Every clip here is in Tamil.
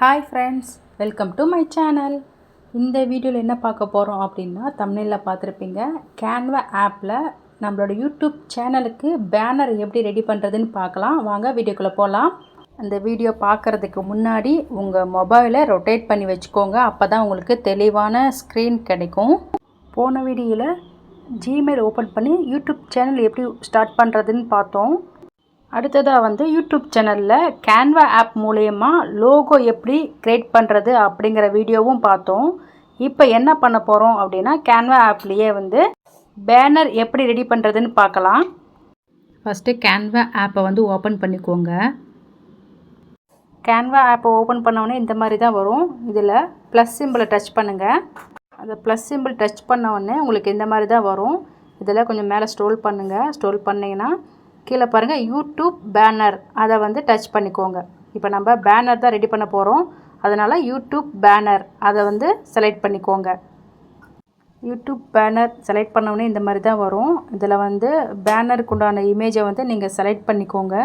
Hi friends welcome to my channel இந்த வீடியோவில் என்ன பார்க்க போகிறோம் அப்படின்னா தமிழில் பார்த்துருப்பீங்க. கேன்வா ஆப்பில் நம்மளோட யூடியூப் சேனலுக்கு பேனர் எப்படி ரெடி பண்ணுறதுன்னு பார்க்கலாம். வாங்க வீடியோக்குள்ளே போகலாம் அந்த வீடியோ பார்க்குறதுக்கு முன்னாடி உங்கள் மொபைலை ரொட்டேட் பண்ணி வச்சுக்கோங்க. அப்போ தான் உங்களுக்கு தெளிவான ஸ்க்ரீன் கிடைக்கும். போன வீடியோவில் ஜிமெயில் ஓப்பன் பண்ணி யூடியூப் சேனல் எப்படி ஸ்டார்ட் பண்ணுறதுன்னு பார்த்தோம். அடுத்ததாக வந்து யூடியூப் சேனலில் கேன்வா ஆப் மூலயமா லோகோ எப்படி க்ரியேட் பண்ணுறது அப்படிங்கிற வீடியோவும் பார்த்தோம். இப்போ என்ன பண்ண போகிறோம் அப்படின்னா கேன்வா ஆப்லேயே வந்து பேனர் எப்படி ரெடி பண்ணுறதுன்னு பார்க்கலாம். ஃபஸ்ட்டு கேன்வா ஆப்பை வந்து ஓப்பன் பண்ணிக்கோங்க. கேன்வா ஆப்பை ஓப்பன் பண்ணோடனே இந்த மாதிரி தான் வரும். இதில் ப்ளஸ் சிம்பிளை டச் பண்ணுங்கள் அந்த ப்ளஸ் சிம்பிள் டச் பண்ண உடனே உங்களுக்கு இந்த மாதிரி தான் வரும். இதில் கொஞ்சம் மேலே ஸ்ட்ரோல் பண்ணுங்கள் ஸ்ட்ரோல் பண்ணிங்கன்னா கீழே பாருங்கள் யூடியூப் பேனர் அதை வந்து டச் பண்ணிக்கோங்க. இப்போ நம்ம பேனர் தான் ரெடி பண்ண போகிறோம் அதனால் யூடியூப் பேனர் அதை வந்து செலக்ட் பண்ணிக்கோங்க. யூடியூப் பேனர் செலக்ட் பண்ணோடனே இந்த மாதிரி தான் வரும். இதில் வந்து பேனருக்கு உண்டான இமேஜை வந்து நீங்கள் செலக்ட் பண்ணிக்கோங்க.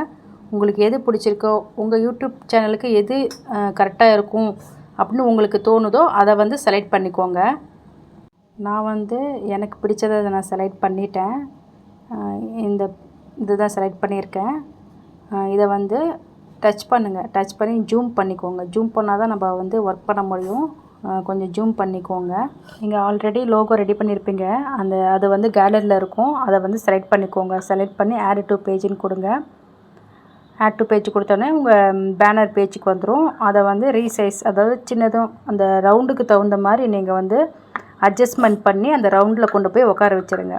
உங்களுக்கு எது பிடிச்சிருக்கோ உங்கள் யூடியூப் சேனலுக்கு எது கரெக்டாக இருக்கும் அப்படின்னு உங்களுக்கு தோணுதோ அதை வந்து செலக்ட் பண்ணிக்கோங்க. நான் வந்து எனக்கு பிடிச்சதை நான் செலக்ட் பண்ணிட்டேன். இந்த இதுதான் செலக்ட் பண்ணியிருக்கேன். இதை வந்து டச் பண்ணுங்கள் டச் பண்ணி ஜூம் பண்ணிக்கோங்க. ஜூம் பண்ணால் தான் நம்ம வந்து ஒர்க் பண்ண முடியும். கொஞ்சம் ஜூம் பண்ணிக்கோங்க. நீங்கள் ஆல்ரெடி லோகோ ரெடி பண்ணியிருப்பீங்க அந்த அது வந்து கேலரியில் இருக்கும். அதை வந்து செலக்ட் பண்ணிக்கோங்க. செலக்ட் பண்ணி ஆட் டு பேஜின்னு கொடுங்க. ஆட் டு பேஜ் கொடுத்தோன்னே உங்கள் பேனர் பேஜுக்கு வந்துடும் அதை வந்து ரீசைஸ் அதாவது சின்னதும் அந்த ரவுண்டுக்கு தகுந்த மாதிரி நீங்கள் வந்து அட்ஜஸ்ட்மெண்ட் பண்ணி அந்த ரவுண்டில் கொண்டு போய் உட்கார வச்சுருங்க.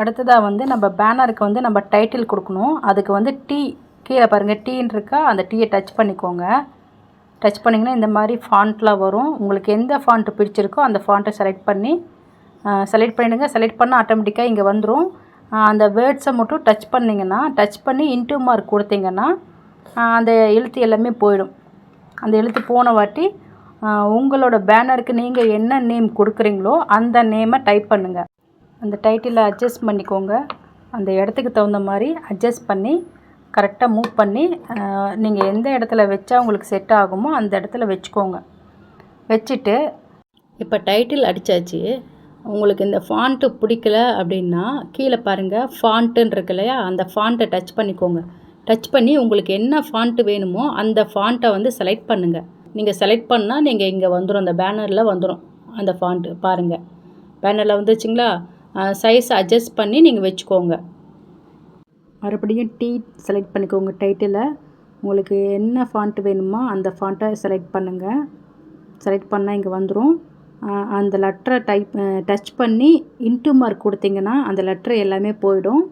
அடுத்ததாக வந்து நம்ம பேனருக்கு வந்து நம்ம டைட்டில் கொடுக்கணும். அதுக்கு வந்து டீ கீழே பாருங்கள் டீன்னு இருக்கா? அந்த டீயை டச் பண்ணிக்கோங்க. டச் பண்ணிங்கன்னா இந்த மாதிரி ஃபாண்ட்லாம் வரும். உங்களுக்கு எந்த ஃபாண்ட்டு பிடிச்சிருக்கோ அந்த ஃபாண்ட்டை செலக்ட் பண்ணி செலக்ட் பண்ணிடுங்க. செலக்ட் பண்ணால் ஆட்டோமேட்டிக்காக இங்கே வந்துடும் அந்த வேர்ட்ஸை மட்டும் டச் பண்ணிங்கன்னா டச் பண்ணி இன்ட்டு மார்க் கொடுத்தீங்கன்னா அந்த எழுத்து எல்லாமே போயிடும். அந்த எழுத்து போன வாட்டி உங்களோட பேனருக்கு நீங்கள் என்ன நேம் கொடுக்குறீங்களோ அந்த நேமை டைப் பண்ணுங்கள் அந்த டைட்டிலை அட்ஜஸ்ட் பண்ணிக்கோங்க. அந்த இடத்துக்கு தகுந்த மாதிரி அட்ஜஸ்ட் பண்ணி கரெக்டாக மூவ் பண்ணி நீங்கள் எந்த இடத்துல வச்சா உங்களுக்கு செட் ஆகுமோ அந்த இடத்துல வச்சுக்கோங்க. வச்சுட்டு இப்போ டைட்டில் அடித்தாச்சு உங்களுக்கு இந்த ஃபாண்ட்டு பிடிக்கல அப்படின்னா கீழே பாருங்கள் ஃபாண்ட்டுன்னு இருக்கு இல்லையா? அந்த ஃபாண்ட்டை டச் பண்ணிக்கோங்க. டச் பண்ணி உங்களுக்கு என்ன ஃபாண்ட்டு வேணுமோ அந்த ஃபாண்ட்டை வந்து செலக்ட் பண்ணுங்கள் நீங்கள் செலக்ட் பண்ணால் நீங்கள் இங்கே வந்துடும் அந்த பேனரில் வந்துடும் அந்த ஃபாண்ட்டு பாருங்கள் பேனரில் வந்துச்சுங்களா சைஸ் அட்ஜஸ்ட் பண்ணி நீங்கள் வச்சுக்கோங்க. மறுபடியும் டீ செலக்ட் பண்ணிக்கோங்க டைட்டில் உங்களுக்கு என்ன ஃபாண்ட்டு வேணுமோ அந்த ஃபாண்ட்டை செலக்ட் பண்ணுங்கள் செலக்ட் பண்ணால் இங்கே வந்துடும் அந்த லெட்டரை டைப் டச் பண்ணி இன்ட்டு மார்க் கொடுத்தீங்கன்னா அந்த லெட்ரு எல்லாமே போயிடும்.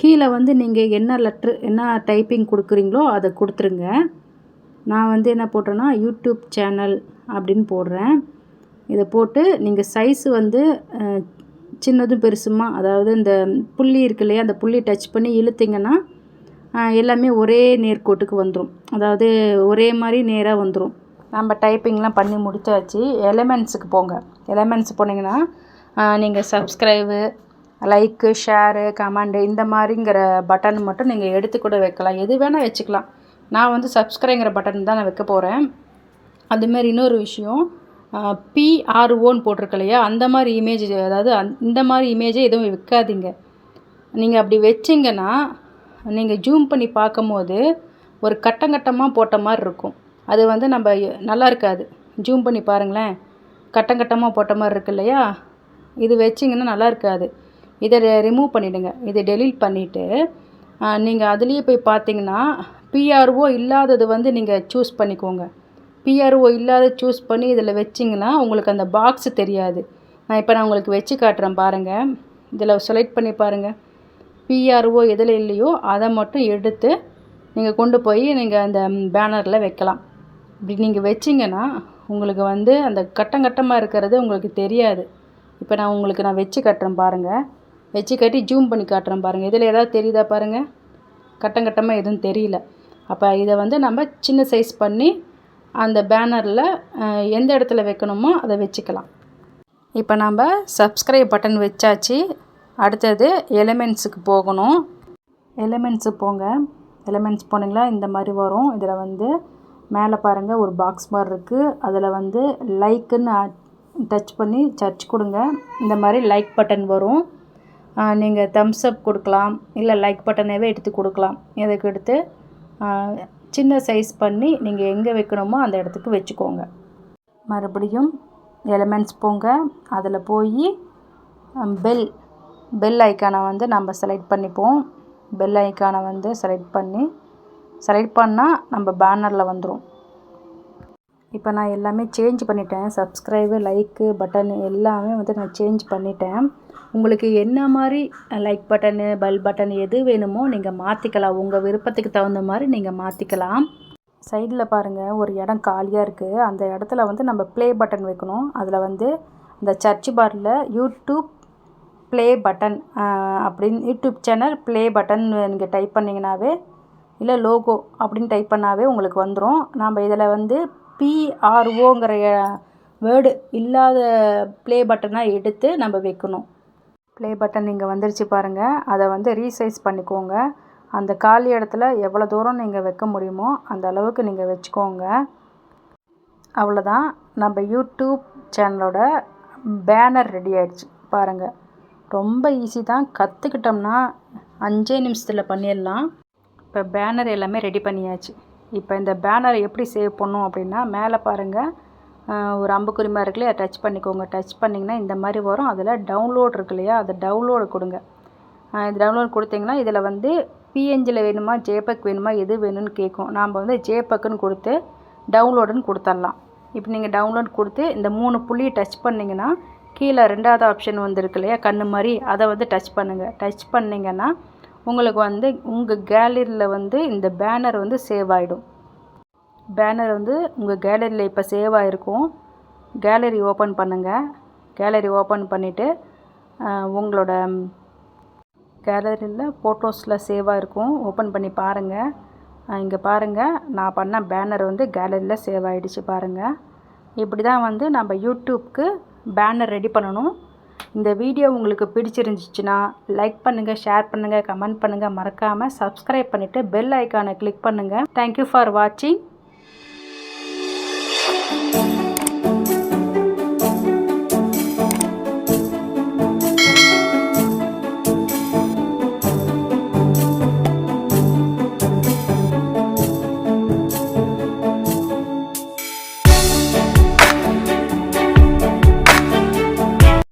கீழே வந்து நீங்கள் என்ன லெட்ரு என்ன டைப்பிங் கொடுக்குறீங்களோ அதை கொடுத்துருங்க. நான் வந்து என்ன போட்டேன்னா யூடியூப் சேனல் அப்படின்னு போடுறேன். இதை போட்டு நீங்கள் சைஸு வந்து சின்னதும் பெருசுமா? அதாவது இந்த புள்ளி இருக்கு இல்லையா? அந்த புள்ளி டச் பண்ணி இழுத்திங்கன்னா எல்லாமே ஒரே நேர்கோட்டுக்கு வந்துடும் அதாவது ஒரே மாதிரி நேராக வந்துடும் நம்ம டைப்பிங்லாம் பண்ணி முடித்தாச்சு எலமெண்ட்ஸுக்கு போங்க. எலமெண்ட்ஸ் போனீங்கன்னா நீங்கள் சப்ஸ்கிரைபு லைக்கு ஷேரு கமெண்டு இந்த மாதிரிங்கிற பட்டன் மட்டும் நீங்கள் எடுத்து கூட வைக்கலாம். எது வேணால் வச்சுக்கலாம். நான் வந்து சப்ஸ்கிரைங்கிற பட்டன் தான் நான் வைக்க போகிறேன் அதுமாரி இன்னொரு விஷயம். பிஆர்ஓன்னு போட்டிருக்கு இல்லையா? அந்த மாதிரி இமேஜ் அதாவது அந் இந்த மாதிரி இமேஜை எதுவும் வைக்காதீங்க. நீங்கள் அப்படி வச்சிங்கன்னா நீங்கள் ஜூம் பண்ணி பார்க்கும்போது ஒரு கட்டம் கட்டமாக போட்ட மாதிரி இருக்கும். அது வந்து நம்ம நல்லா இருக்காது. ஜூம் பண்ணி பாருங்களேன். கட்டம் கட்டமாக போட்ட மாதிரி இருக்கு இல்லையா? இது வச்சிங்கன்னா நல்லா இருக்காது. இதை ரிமூவ் பண்ணிவிடுங்க இதை டெலீட் பண்ணிவிட்டு நீங்கள் அதுலேயே போய் பார்த்தீங்கன்னா பிஆர்ஓ இல்லாதது வந்து நீங்கள் சூஸ் பண்ணிக்கோங்க. பிஆர்ஓ இல்லாத சூஸ் பண்ணி இதில் வச்சிங்கன்னா உங்களுக்கு அந்த பாக்ஸ் தெரியாது. நான் இப்போ நான் உங்களுக்கு வச்சு காட்டுறேன் பாருங்கள் இதில் செலக்ட் பண்ணி பாருங்கள் பிஆர்ஓ எதில் இல்லையோ அதை மட்டும் எடுத்து நீங்கள் கொண்டு போய் நீங்கள் அந்த பேனரில் வைக்கலாம். இப்படி நீங்கள் வச்சிங்கன்னா உங்களுக்கு வந்து அந்த கட்டம் கட்டமாக இருக்கிறது உங்களுக்கு தெரியாது. இப்போ நான் உங்களுக்கு நான் வச்சு காட்டுறேன் பாருங்கள் வச்சு கட்டி ஜூம் பண்ணி காட்டுறேன் பாருங்கள் இதில் ஏதாவது தெரியுதா பாருங்கள் கட்டம் கட்டமாக எதுவும் தெரியல. அப்போ இதை வந்து நம்ம சின்ன சைஸ் பண்ணி அந்த பேனரில் எந்த இடத்துல வைக்கணுமோ அதை வச்சுக்கலாம். இப்போ நம்ம சப்ஸ்கிரைப் பட்டன் வச்சாச்சு. அடுத்தது எலிமெண்ட்ஸுக்கு போகணும். எலிமெண்ட்ஸு போங்க. எலிமெண்ட்ஸ் போனீங்களா இந்த மாதிரி வரும். இதில் வந்து மேலே பாருங்கள் ஒரு பாக்ஸ் மாதிரி இருக்குது அதில் வந்து லைக்குன்னு டச் பண்ணி சர்ச் கொடுங்க. இந்த மாதிரி லைக் பட்டன் வரும். நீங்கள் தம்ஸ் அப் கொடுக்கலாம். இல்லை லைக் பட்டனவே எடுத்து கொடுக்கலாம். இதுக்கு எடுத்து? சின்ன சைஸ் பண்ணி நீங்கள் எங்கே வைக்கணுமோ அந்த இடத்துக்கு வச்சுக்கோங்க. மறுபடியும் எலமெண்ட்ஸ் போங்க. அதில் போய் பெல் பெல் ஐக்கானை வந்து நம்ம செலக்ட் பண்ணிப்போம். பெல் ஐக்கானை வந்து செலக்ட் பண்ணி செலக்ட் பண்ணால் நம்ம பேனரில் வந்துடும் இப்போ நான் எல்லாமே சேஞ்ச் பண்ணிட்டேன். சப்ஸ்கிரைபு லைக்கு பட்டன் எல்லாமே வந்து நான் சேஞ்ச் பண்ணிட்டேன். உங்களுக்கு என்ன மாதிரி லைக் பட்டனு பல் பட்டன் எது வேணுமோ நீங்கள் மாற்றிக்கலாம் உங்கள் விருப்பத்துக்கு தகுந்த மாதிரி நீங்கள் மாற்றிக்கலாம் சைடில் பாருங்கள் ஒரு இடம் காலியாக இருக்குது அந்த இடத்துல வந்து நம்ம ப்ளே பட்டன் வைக்கணும். அதில் வந்து இந்த சர்ச் பாரில் யூடியூப் ப்ளே பட்டன் அப்படின்னு யூடியூப் சேனல் ப்ளே பட்டன் நீங்கள் டைப் பண்ணிங்கனாவே இல்லை லோகோ அப்படின்னு டைப் பண்ணாவே உங்களுக்கு வந்துடும் நம்ம இதில் வந்து பிஆர்ஓங்கிற வேர்டு இல்லாத ப்ளே பட்டனாக எடுத்து நம்ம வைக்கணும். ப்ளே பட்டன் இங்கே வந்துருச்சு பாருங்கள் அதை வந்து ரீசைஸ் பண்ணிக்கோங்க. அந்த காலி இடத்துல எவ்வளோ தூரம் நீங்கள் வைக்க முடியுமோ அந்த அளவுக்கு நீங்கள் வச்சுக்கோங்க. அவ்வளோதான். நம்ம யூடியூப் சேனலோட பேனர் ரெடி ஆகிடுச்சு பாருங்கள் ரொம்ப ஈஸி தான். கற்றுக்கிட்டோம்னா அஞ்சே நிமிஷத்தில் பண்ணிடலாம். இப்போ பேனர் எல்லாமே ரெடி பண்ணியாச்சு. இப்போ இந்த பேனர் எப்படி சேவ் பண்ணும் அப்படின்னா மேலே பாருங்கள் ஒரு அம்புக்குறி மாதிரி இருக்கு இல்லையா டச் பண்ணிக்கோங்க. டச் பண்ணிங்கன்னா இந்த மாதிரி வரும். அதில் டவுன்லோட் இருக்கு இல்லையா? அதை டவுன்லோடு கொடுங்க. இது டவுன்லோட் கொடுத்தீங்கன்னா இதில் வந்து பிஎன்ஜியில் வேணுமா? ஜேபக் வேணுமா? எது வேணும்னு கேட்கும். நாம் வந்து ஜேபக்குன்னு கொடுத்து டவுன்லோடுன்னு கொடுத்துடலாம் இப்போ நீங்கள் டவுன்லோட் கொடுத்து இந்த மூணு புள்ளியை டச் பண்ணிங்கன்னா கீழே ரெண்டாவது ஆப்ஷன் வந்துருக்கு இல்லையா? கண்ணு மாதிரி. அதை வந்து டச் பண்ணுங்கள் டச் பண்ணிங்கன்னா உங்களுக்கு வந்து உங்கள் கேலரியில் வந்து இந்த பேனர் வந்து சேவ் ஆகிடும் பேனர் வந்து உங்கள் கேலரியில் இப்போ சேவ் ஆகிருக்கும் கேலரி ஓப்பன் பண்ணுங்கள் கேலரி ஓப்பன் பண்ணிவிட்டு உங்களோட கேலரியில் ஃபோட்டோஸில் சேவாக இருக்கும் ஓப்பன் பண்ணி பாருங்கள் இங்கே பாருங்கள் நான் பண்ண பேனர் வந்து கேலரியில் சேவ் ஆகிடுச்சு பாருங்கள் இப்படி தான் வந்து நம்ம யூடியூப்க்கு பேனர் ரெடி பண்ணணும். இந்த வீடியோ உங்களுக்கு பிடிச்சிருந்துச்சுன்னா லைக் பண்ணுங்கள் ஷேர் பண்ணுங்கள் கமெண்ட் பண்ணுங்கள் மறக்காமல் சப்ஸ்கிரைப் பண்ணிவிட்டு பெல் ஐக்கானை கிளிக் பண்ணுங்கள் தேங்க்யூ ஃபார் வாட்சிங்